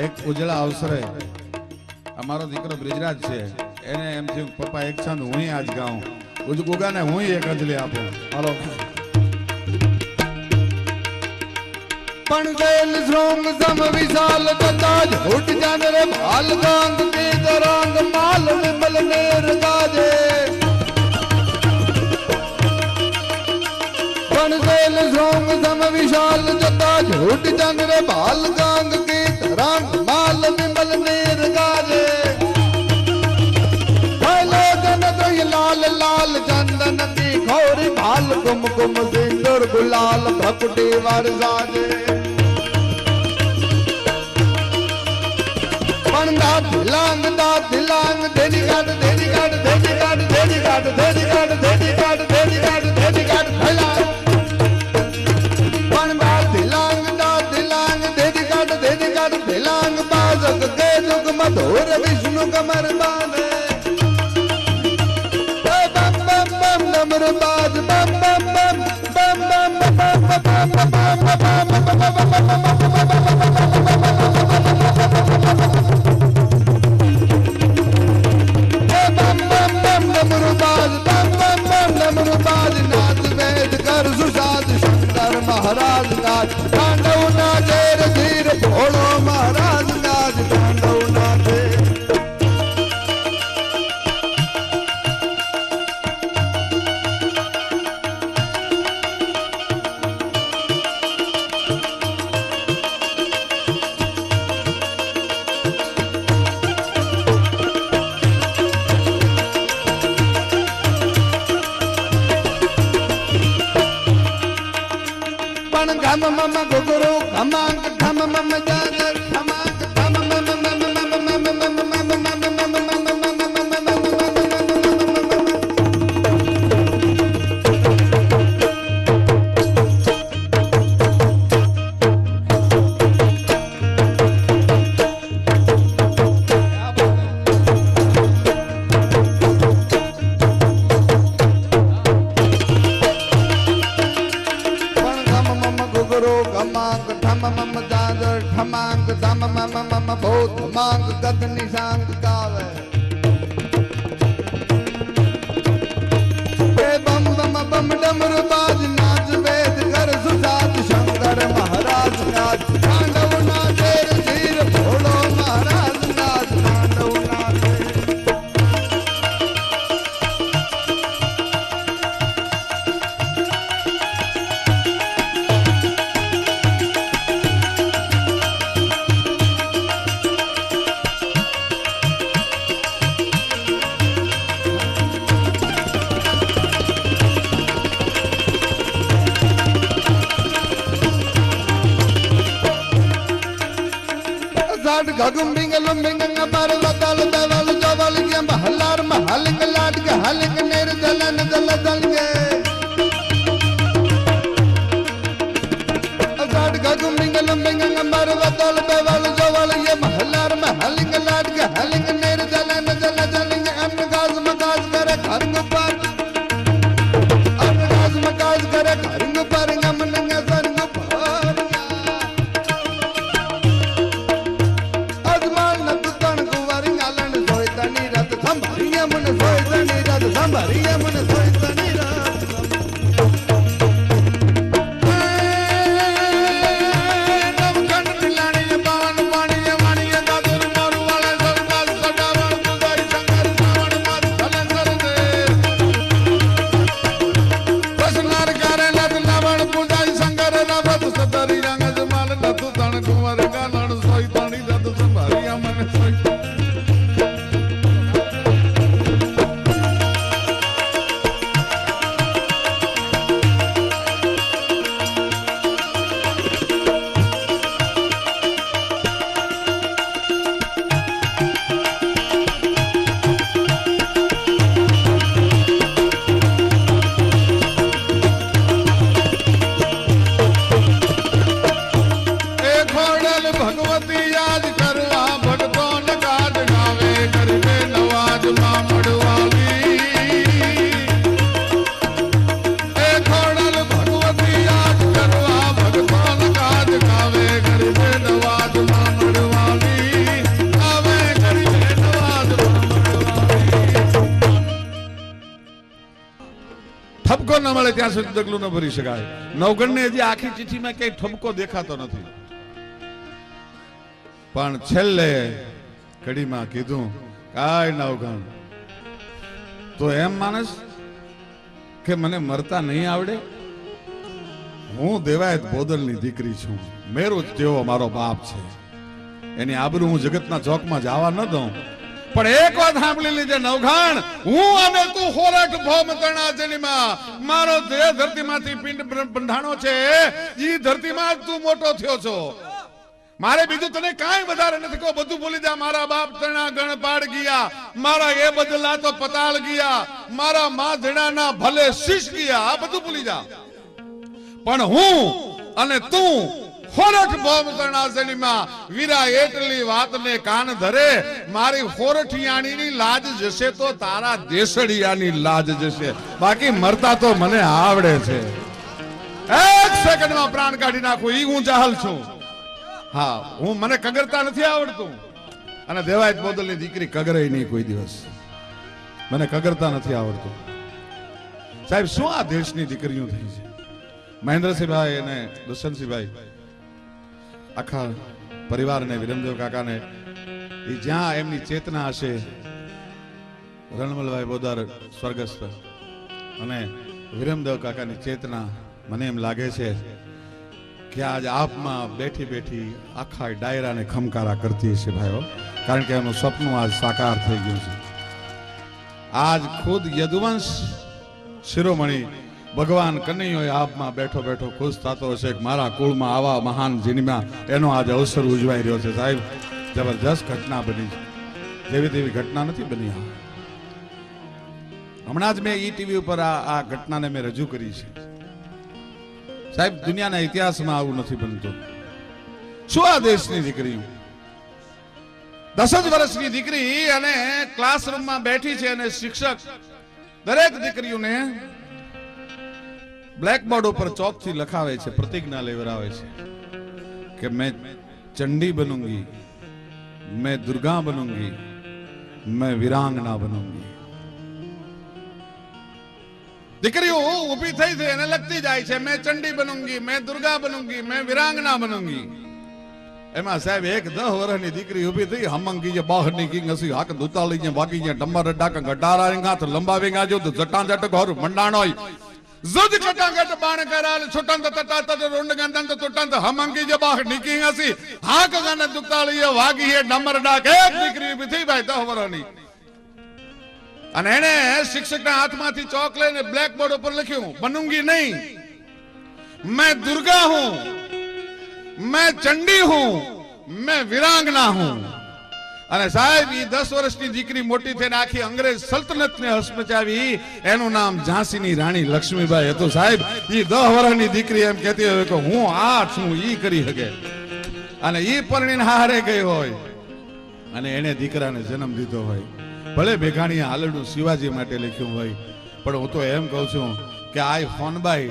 એક ઉજળા અવસરે અમારો દીકરો બ્રિજરાજ છે. એને એમ થયું, પપ્પા, એક છંદ હું આજ ગાઉં. ઉજ ગુગાને હું એક અંજલિ આપું. હાલો. પણ ગયેલ શ્રોમ સમ વિશાલ કદાજ હુટ જાન રે ભાલ ગાંગ કે માલ વિમલ મેર ગાજે. પણ ગયેલ શ્રોમ સમ વિશાલ કદાજ હુટ જાન રે ભાલ ગાંગ રાંગ માલ વિમલ નીર ગાજે ભલે જન દહી લાલ લાલ ચંદન તી ઘોરી ભાલ ગુમ ગુમ સિંદુર ગુલાલ ભકુટી વરસાજે bam number baz નાદ વેદ કર સુસાદ શંકર મહારાજ નાચ તાંડવ નાચે ધમ મમ ગુગુરુ ધમાંક ધમ મમ જાનર કરો ગમાંગ ઠમ મમ દાદર ઠમાંગ ધમ મમ મમ ભો ધમાંગ ગગ નિશાંગ ગાવે બમ બમ બમ ડમર બાજના લાડ ગગમ ડિંગલ મિંગંગ પર લતલ દવલ જવલ કે મહલાર, મહલંગ, લાડ કે હલંગ, નેર દલન દલ દલ કે. લાડ ગગમ ડિંગલ મિંગંગ પર લતલ દવલ મળે ત્યાં સુધી ડગલું ન ભરી શકાય. નવગણને હજી આખી ચિઠ્ઠીમાં કઈ ઠપકો દેખાતો નથી. પણ છેલ્લે કડીમાં કીધું કાય નવગણ. તો એમ માનસ કે મને મરતા નહીં આવડે? હું દેવાયત બોદલની દીકરી છું. મેરો જ તેવો મારો બાપ છે. એની આબરૂ હું જગતના ચોકમાં જવા ન દઉં. પણ એક વાત સાંભળી લીજે નવઘાણ, હું અને તું ખોરાક ભોમ તણા મારો દેહ ધરતીમાંથી પિંડ બંધાણો છે, ઈ ધરતીમાં તું મોટો થયો છો. મારે બીજું તને કાંઈ વધારે નથી કહો, બધું ભૂલી જા. મારા બાપ તણા ગણ પાડ ગયા, મારા એ બદલા તો પતાળ ગયા, મારા માં ધણાના ભલે શીશ ગયા, આ બધું ભૂલી જા. પણ હું અને તું હોરઠ બોમ તણાસણીમાં વીરા એટલી વાતને કાન ધરે. મારી ખોરઠિયાણીની લાજ જશે તો તારા દેસડિયાની લાજ જશે. બાકી મરતા તો મને આવડે છે. એક સેકન્ડમાં પ્રાણ કાઢી નાખું. ઈ હું જાહલ છું. હા, હું મને કગરતા નથી આવડતું. અને દેવાયત બોદલની દીકરી કગરે નહીં કોઈ દિવસ. મને કગરતા નથી આવડતું. સાહેબ, શું આ દેશની દીકરીઓ થઈ છે? મહેન્દ્રસિંહભાઈ અને દુષ્યંતસિંહભાઈ. આખા પરિવારને, વિરમદેવ કાકાને, એ જ્યાં એમની ચેતના હશે, રણમલભાઈ બોદર સ્વર્ગસ્થ. અને વિરમદેવ કાકાની ચેતના મને એમ લાગે છે કે આજ આપમાં બેઠી બેઠી આખા ડાયરાને ખમકારા કરતી હશે ભાઈઓ. કારણ કે એમનું સપનું આજ સાકાર થઈ ગયું છે. આજ ખુદ યદુવંશ શિરોમણી ભગવાન કનૈયો આપમાં બેઠો બેઠો ખુશ થતો હશે મારા કુળમાં આવા મહાન જીનમાં એનો આજે અવસર ઉજવાઈ રહ્યો છે સાહેબ. જબરજસ્ત ઘટના બની છે. જેવી તેવી ઘટના નથી બની હમણાં જ મેં ઈ ટીવી ઉપર આ ઘટનાને મેં રજૂ કરી છે. સાહેબ, દુનિયાના ઇતિહાસમાં આવું નથી બનતું. શું આ દેશની દીકરીઓ દસ જ વર્ષની દીકરી અને ક્લાસરૂમમાં બેઠી છે અને શિક્ષક દરેક દીકરીઓને બ્લેકબોર્ડ ઉપર ચોકથી લખાવે છે, પ્રતિજ્ઞા લેવરાવે છે કે મેં ચંડી બનુંગી, મેં દુર્ગા બનુંગી, મેં વિરાંગના બનુંગી. દીકરીઓ, ઊભી થઈ છે એને લગતી જાય છે, મેં ચંડી બનુંગી, મેં દુર્ગા બનુંગી, મેં વિરાંગના બનુંગી. એમાં સાહેબ એક દસ વર્ષની દીકરી ઊભી થઈ, હમંગી જે બહાર નીકળી ગસી હાક દુતાલી જે વાગી જે ડમર ડાક ગટારા હાથ લંબાવી ગાજો તો જટા જટક હોર મંડાણ હોય ಜುಜಕಟಂಗಟ ಬಾಣಕರಾಲ ಚುಟಂತ ತಟಾತದ ರುಂಡಗಂದಂತ ತುಟಂತ ಹಮಂಗಿ ಜ ಬಾಹ ನಿಕಿಂಗ್ ಅಸಿ ಹಾಕ ಗನ ದುಕ್ತಾಳಿಯ ವಾಗಿಯ ಡಮರ ಡಾಕ ಏಕ್ દીકરી ಬಿಥಿ ભાઈ તો હવરોની અને એને શિક્ષકના હાથમાંથી ચોક લઈને બ્લેક બોર્ડ ઉપર લખ્યું બનુંગી નહીં મેં દુર્ગા હું મેં ચંડી હું મેં વિરાંગના હું અને સાહેબ, ઈ દસ વર્ષની દીકરી મોટી થઈને આખી અંગ્રેજ સલ્તનતને હસમચાવી, એનું નામ ઝાંસીની રાણી લક્ષ્મીબાઈ હતું. સાહેબ, ઈ દસ વર્ષની દીકરી એમ કહેતી હોય કે હું આ છું, ઈ કરી શકે. અને ઈ પરણીને હારે ગઈ હોય. અને એને દીકરાને જન્મ દીધો હોય. ભલે ભેગાણીએ હાલડું શિવાજી માટે લખ્યું હોય, પણ હું તો એમ કહું છું કે આ ફોનબાઈ